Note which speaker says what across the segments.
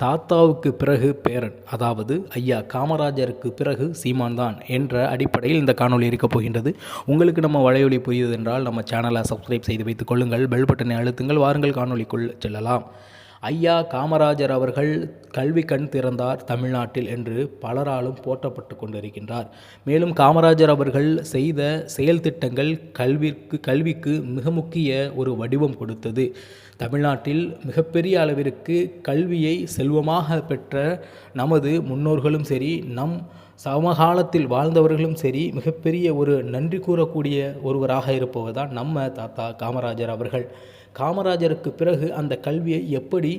Speaker 1: தாத்தாவுக்கு பிறகு பேரன் அதாவது ஐயா காமராஜருக்கு பிறகு சீமான் தான் என்ற அடிப்படையில் இந்த காணொளி இருக்கப் போகின்றது. உங்களுக்கு நம்ம வலையொலி புரியுது என்றால் நம்ம சேனலை சப்ஸ்கிரைப் செய்து வைத்துக் கொள்ளுங்கள் பெல் பட்டனை அழுத்துங்கள் வாருங்கள் காணொலிக்குள் செல்லலாம். ஐயா காமராஜர் அவர்கள் கல்வி கண் திறந்தார் தமிழ்நாட்டில் என்று பலராலும் போற்றப்பட்டு கொண்டிருக்கின்றார். மேலும் காமராஜர் அவர்கள் செய்த செயல் திட்டங்கள் கல்விற்கு கல்விக்கு மிக முக்கிய ஒரு வடிவம் கொடுத்தது. தமிழ்நாட்டில் மிகப்பெரிய அளவிற்கு கல்வியை செல்வமாக பெற்ற நமது முன்னோர்களும் சரி நம் சமகாலத்தில் வாழ்ந்தவர்களும் சரி மிகப்பெரிய ஒரு நன்றி கூறக்கூடிய ஒருவராக இருப்பவர் தான் நம்ம தாத்தா காமராஜர் அவர்கள். காமராஜருக்கு பிறகு அந்த கல்வியை எப்படி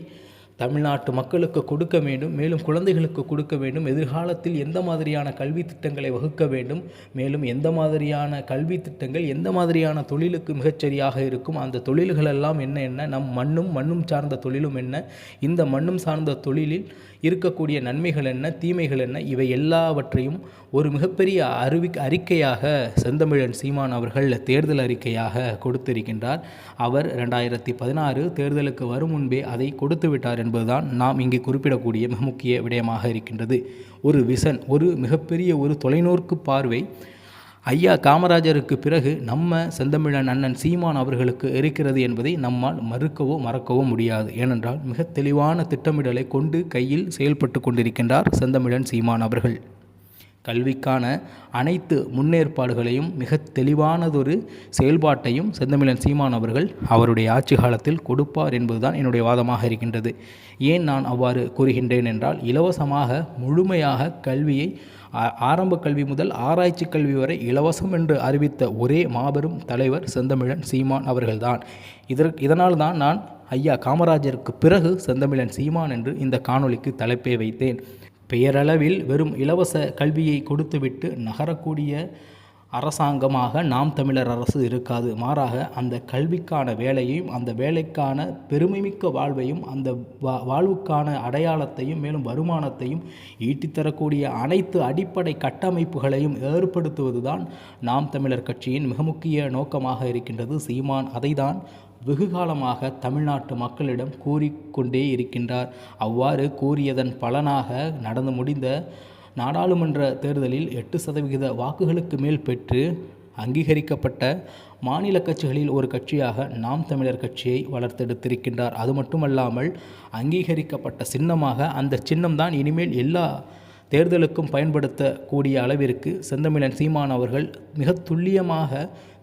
Speaker 1: தமிழ்நாட்டு மக்களுக்கு கொடுக்க வேண்டும் மேலும் குழந்தைகளுக்கு கொடுக்க வேண்டும் எதிர்காலத்தில் எந்த மாதிரியான கல்வி திட்டங்களை வகுக்க வேண்டும் மேலும் எந்த மாதிரியான கல்வி திட்டங்கள் எந்த மாதிரியான தொழிலுக்கு மிகச்சரியாக இருக்கும் அந்த தொழில்கள் எல்லாம் என்ன என்ன நம் மண்ணும் மண்ணும் சார்ந்த தொழிலும் என்ன இந்த மண்ணும் சார்ந்த தொழிலில் இருக்கக்கூடிய நன்மைகள் என்ன தீமைகள் என்ன இவை எல்லாவற்றையும் ஒரு மிகப்பெரிய அறிவி அறிக்கையாக செந்தமிழன் சீமான் அவர்கள் தேர்தல் அறிக்கையாக கொடுத்திருக்கின்றார். அவர் ரெண்டாயிரத்தி பதினாறு தேர்தலுக்கு வரும் முன்பே அதை கொடுத்து விட்டார் என்பதுதான் நாம் இங்கே குறிப்பிடக்கூடிய மிக முக்கிய விடயமாக இருக்கின்றது. ஒரு விசன் ஒரு மிகப்பெரிய ஒரு தொலைநோக்கு பார்வை. ஐயா காமராஜருக்கு பிறகு நம்ம செந்தமிழன் அண்ணன் சீமான் அவர்களுக்கு இருக்கிறது என்பதை நம்மால் மறுக்கவோ மறக்கவோ முடியாது. ஏனென்றால் மிக தெளிவான திட்டமிடலை கொண்டு கையில் செயல்பட்டு கொண்டிருக்கின்றார் செந்தமிழன் சீமான் அவர்கள். கல்விக்கான அனைத்து முன்னேற்பாடுகளையும் மிக தெளிவானதொரு செயல்பாட்டையும் செந்தமிழன் சீமான் அவர்கள் அவருடைய ஆட்சி காலத்தில் கொடுப்பார் என்பதுதான் என்னுடைய வாதமாக இருக்கின்றது. ஏன் நான் அவ்வாறு கூறுகின்றேன் என்றால் இலவசமாக முழுமையாக கல்வியை ஆரம்ப கல்வி முதல் ஆராய்ச்சி கல்வி வரை இலவசம் என்று அறிவித்த ஒரே மாபெரும் தலைவர் செந்தமிழன் சீமான் அவர்கள்தான். இதற்கு இதனால் தான் நான் ஐயா காமராஜருக்கு பிறகு செந்தமிழன் சீமான் என்று இந்த காணொளிக்கு தலைப்பை வைத்தேன். பெயரளவில் வெறும் இலவச கல்வியை கொடுத்துவிட்டு நகரக்கூடிய அரசாங்கமாக நாம் தமிழர் அரசு இருக்காது. மாறாக அந்த கல்விக்கான வேலையையும் அந்த வேலைக்கான பெருமைமிக்க வாழ்வையும் அந்த வா வாழ்வுக்கான அடையாளத்தையும் மேலும் வருமானத்தையும் ஈட்டித்தரக்கூடிய அனைத்து அடிப்படை கட்டமைப்புகளையும் ஏற்படுத்துவதுதான் நாம் தமிழர் கட்சியின் மிக முக்கிய நோக்கமாக இருக்கின்றது. சீமான் அதைதான் வெகு காலமாக தமிழ்நாட்டு மக்களிடம் கூறிக்கொண்டே இருக்கின்றார். அவ்வாறு கூறியதன் பலனாக நடந்து முடிந்த நாடாளுமன்ற தேர்தலில் எட்டு சதவிகித வாக்குகளுக்கு மேல் பெற்று அங்கீகரிக்கப்பட்ட மாநில கட்சிகளில் ஒரு கட்சியாக நாம் தமிழர் கட்சியை வளர்த்தெடுத்திருக்கின்றார். அது மட்டுமல்லாமல் அங்கீகரிக்கப்பட்ட சின்னமாக அந்த சின்னம்தான் இனிமேல் எல்லா தேர்தலுக்கும் பயன்படுத்தக்கூடிய அளவிற்கு செந்தமிழன் சீமான் அவர்கள் மிக துல்லியமாக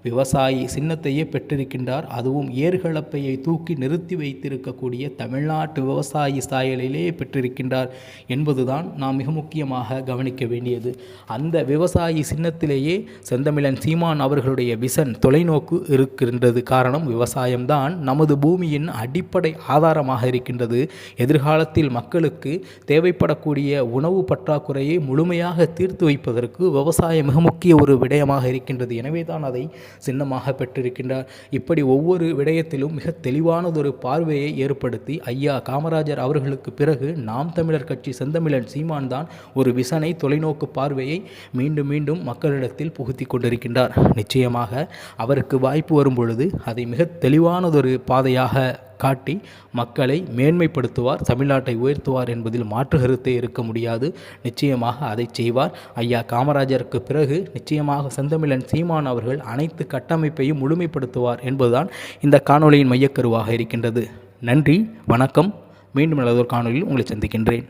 Speaker 1: விவசாயி சின்னத்தையே பெற்றிருக்கின்றார். அதுவும் ஏர்களப்பையை தூக்கி நிறுத்தி வைத்திருக்கக்கூடிய தமிழ்நாட்டு விவசாயி சாயலிலே பெற்றிருக்கின்றார் என்பதுதான் நாம் மிக முக்கியமாக கவனிக்க வேண்டியது. அந்த விவசாயி சின்னத்திலேயே செந்தமிழன் சீமான் அவர்களுடைய விசன் தொலைநோக்கு இருக்கின்றது. காரணம் விவசாயம்தான் நமது பூமியின் அடிப்படை ஆதாரமாக இருக்கின்றது. எதிர்காலத்தில் மக்களுக்கு தேவைப்படக்கூடிய உணவு பற்றாக்குறையை முழுமையாக தீர்த்து வைப்பதற்கு விவசாயம் மிக முக்கிய ஒரு விடயமாக இருக்கின்றது. எனவே தான் அதை சின்னமாக பெற்றிருக்கின்றார். இப்படி ஒவ்வொரு விடயத்திலும் மிக தெளிவானதொரு பார்வையை ஏற்படுத்தி ஐயா காமராஜர் அவர்களுக்கு பிறகு நாம் தமிழர் கட்சி செந்தமிழன் சீமான் தான் ஒரு விசனை தொலைநோக்கு பார்வையை மீண்டும் மீண்டும் மக்களிடத்தில் புகுத்தி கொண்டிருக்கின்றார். நிச்சயமாக அவருக்கு வாய்ப்பு வரும் பொழுது அதை மிக தெளிவானதொரு பாதையாக காட்டி மக்களை மேன்மைப்படுத்துவார் தமிழ்நாட்டை உயர்த்துவார் என்பதில் மாற்று கருத்தே இருக்க முடியாது. நிச்சயமாக அதை செய்வார். ஐயா காமராஜருக்கு பிறகு நிச்சயமாக செந்தமிழன் சீமான் அவர்கள் அனைத்து கட்டமைப்பையும் முழுமைப்படுத்துவார் என்பதுதான் இந்த காணொலியின் மையக்கருவாக இருக்கின்றது. நன்றி வணக்கம். மீண்டும் நல்லதொரு காணொலியில் உங்களை சந்திக்கின்றேன்.